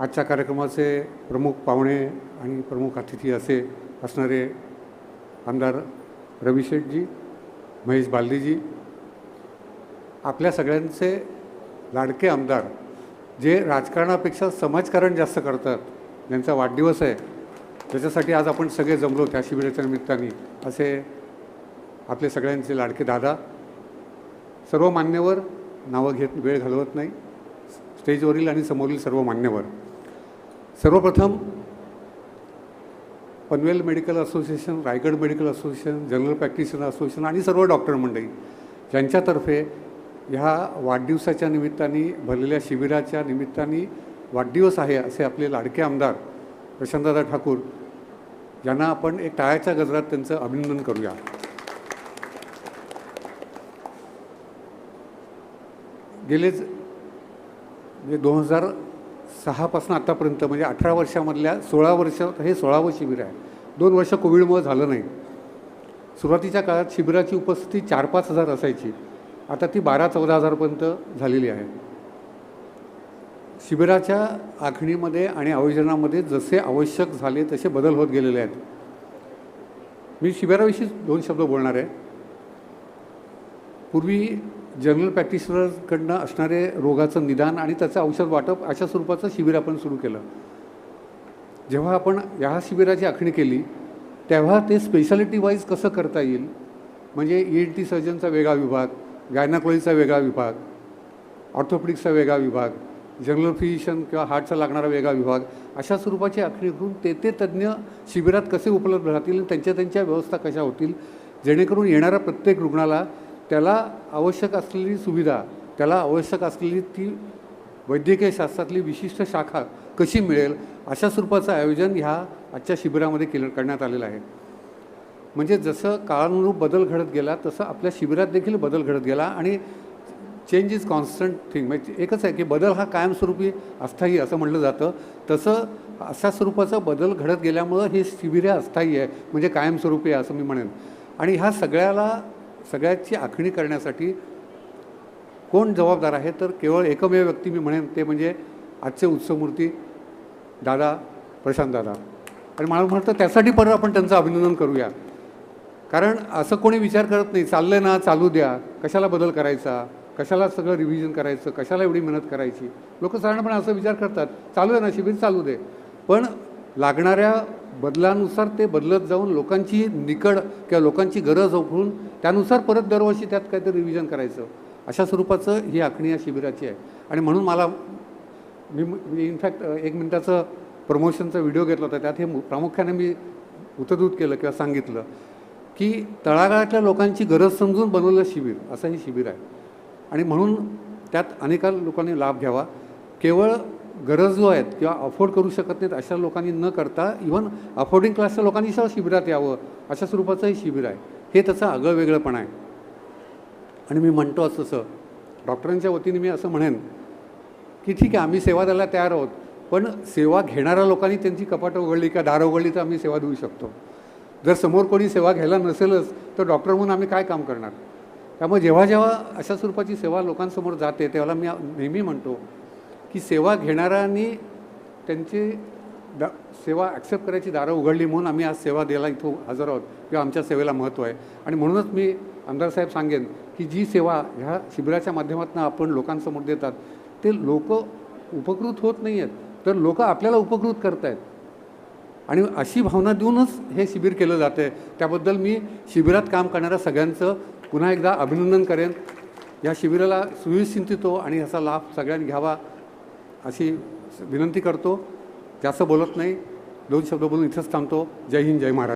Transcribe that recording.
आजच्या कार्यक्रमाचे प्रमुख पाहुणे आणि प्रमुख अतिथी असे असणारे आमदार रवी शेठजी महेश बालदीजी आपल्या सगळ्यांचे लाडके आमदार जे राजकारणापेक्षा समाजकारण जास्त करतात ज्यांचा वाढदिवस आहे त्याच्यासाठी आज आपण सगळे जमलो त्या शिबिराच्या निमित्ताने असे आपले सगळ्यांचे लाडके दादा. सर्व मान्यवर नावं घेत वेळ घालवत नाही. स्टेजवरील आणि समोरील सर्व मान्यवर. सर्वप्रथम Panvel medical association Raigad medical association general practitioner association आणि सर्व डॉक्टर मंडळी ज्यांच्यातर्फे ह्या वाढदिवसाच्या निमित्ताने भरलेल्या शिबिराच्या निमित्ताने वाढदिवस आहे असे आपले लाडके आमदार प्रशांतदादा ठाकूर यांना आपण एक टाळ्याच्या गजरात त्यांचं अभिनंदन करूया. गेलेच म्हणजे दोन हजार सहापासून आत्तापर्यंत म्हणजे अठरा वर्षामधल्या सोळा वर्ष हे सोळावं शिबिर आहे. दोन वर्ष कोविडमुळे झालं नाही. सुरुवातीच्या काळात शिबिराची उपस्थिती चार पाच हजार असायची. आता ती बारा चौदा हजारपर्यंत झालेली आहे. शिबिराच्या आखणीमध्ये आणि आयोजनामध्ये जसे आवश्यक झाले तसे बदल होत गेलेले आहेत. मी शिबिराविषयी दोन शब्द बोलणार आहे. पूर्वी जनरल प्रॅक्टिशनरकडनं असणारे रोगाचं निदान आणि त्याचं औषध वाटप अशा स्वरूपाचं शिबिर आपण सुरू केलं. जेव्हा आपण ह्या शिबिराची आखणी केली तेव्हा ते स्पेशालिटी वाईज कसं करता येईल? म्हणजे ई एन टी सर्जनचा वेगळा विभाग गायनाकोलॉजीचा वेगळा विभाग ऑर्थोपेडिक्सचा वेगळा विभाग जनरल फिजिशियन किंवा हार्टचा लागणारा वेगळा विभाग अशा स्वरूपाची आखणी करून ते ते तज्ज्ञ शिबिरात कसे उपलब्ध राहतील आणि त्यांच्या त्यांच्या व्यवस्था कशा होतील? जेणेकरून येणाऱ्या प्रत्येक रुग्णाला त्याला आवश्यक असलेली सुविधा त्याला आवश्यक असलेली ती वैद्यकीय शास्त्रातली विशिष्ट शाखा कशी मिळेल अशा स्वरूपाचं आयोजन ह्या आजच्या शिबिरामध्ये केलं करण्यात आलेलं आहे. म्हणजे जसं काळानुरूप बदल घडत गेला तसं आपल्या शिबिरात देखील बदल घडत गेला आणि चेंज इज कॉन्स्टंट थिंग म्हणजे एकच आहे की बदल हा कायमस्वरूपी अस्थायी असं म्हटलं जातं. तसं अशा स्वरूपाचा बदल घडत गेल्यामुळं हे शिबिरे अस्थायी आहे म्हणजे कायमस्वरूपी आहे असं मी म्हणेन. आणि ह्या सगळ्याला सगळ्याची आखणी करण्यासाठी कोण जबाबदार आहे? तर केवळ एकमेव व्यक्ती मी म्हणेन ते म्हणजे आजचे उत्सवमूर्ती दादा प्रशांत दादा. आणि मला म्हणतं त्यासाठी परत आपण त्यांचं अभिनंदन करूया. कारण असं कोणी विचार करत नाही चाललं ना चालू द्या. कशाला बदल करायचा? कशाला सगळं रिव्हिजन करायचं? कशाला एवढी मेहनत करायची? लोक साधारणपणे असं विचार करतात चालू आहे ना शिबिर चालू दे. पण लागणाऱ्या बदलानुसार ते बदलत जाऊन लोकांची निकड किंवा लोकांची गरज ओळखून त्यानुसार परत दरवर्षी त्यात काहीतरी रिव्हिजन करायचं. अशा स्वरूपाचं ही आखणी या शिबिराची आहे. आणि म्हणून मला मी मी इनफॅक्ट एक मिनटाचं प्रमोशनचा व्हिडिओ घेतला होता. त्यात हे मु- प्रामुख्याने मी उतदूत केलं किंवा सांगितलं की तळागाळातल्या लोकांची गरज समजून बनवलं शिबिर असं हे शिबिर आहे. आणि म्हणून त्यात अनेका लोकांनी लाभ घ्यावा. केवळ गरजू आहेत किंवा अफोर्ड करू शकत नाहीत अशा लोकांनी न करता इव्हन अफोर्डिंग क्लासच्या लोकांनी सुद्धा शिबिरात यावं अशा स्वरूपाचं हे शिबिर आहे. हे त्याचं आगळं वेगळंपण आहे. आणि मी म्हणतो असं तसं डॉक्टरांच्या वतीने मी असं म्हणेन की ठीक आहे आम्ही सेवा द्यायला तयार आहोत पण सेवा घेणाऱ्या लोकांनी त्यांची कपाटं उघडली किंवा दारं उघडली तर आम्ही सेवा देऊ शकतो. जर समोर कोणी सेवा घ्यायला नसेलच तर डॉक्टर म्हणून आम्ही काय काम करणार? त्यामुळे जेव्हा जेव्हा अशा स्वरूपाची सेवा लोकांसमोर जाते तेव्हा मी नेहमी म्हणतो की सेवा घेणाऱ्यांनी त्यांची दा सेवा ॲक्सेप्ट करायची दारं उघडली म्हणून आम्ही आज सेवा द्यायला इथं हजर आहोत. किंवा आमच्या सेवेला महत्त्व आहे. आणि म्हणूनच मी आमदार साहेब सांगेन की जी सेवा ह्या शिबिराच्या माध्यमातून आपण लोकांसमोर देतात ते लोक उपकृत होत नाही आहेत तर लोक आपल्याला उपकृत करत आहेत आणि अशी भावना देऊनच हे शिबिर केलं जातं आहे त्याबद्दल मी शिबिरात काम करणाऱ्या सगळ्यांचं पुन्हा एकदा अभिनंदन करेन. या शिबिराला सुविचिंतितो आणि ह्याचा लाभ सगळ्यांनी घ्यावा. अशी विनंती करतो. जास्त बोलत नाही. दोन शब्द बोलून इथंच थांबतो. जय हिंद जय महाराज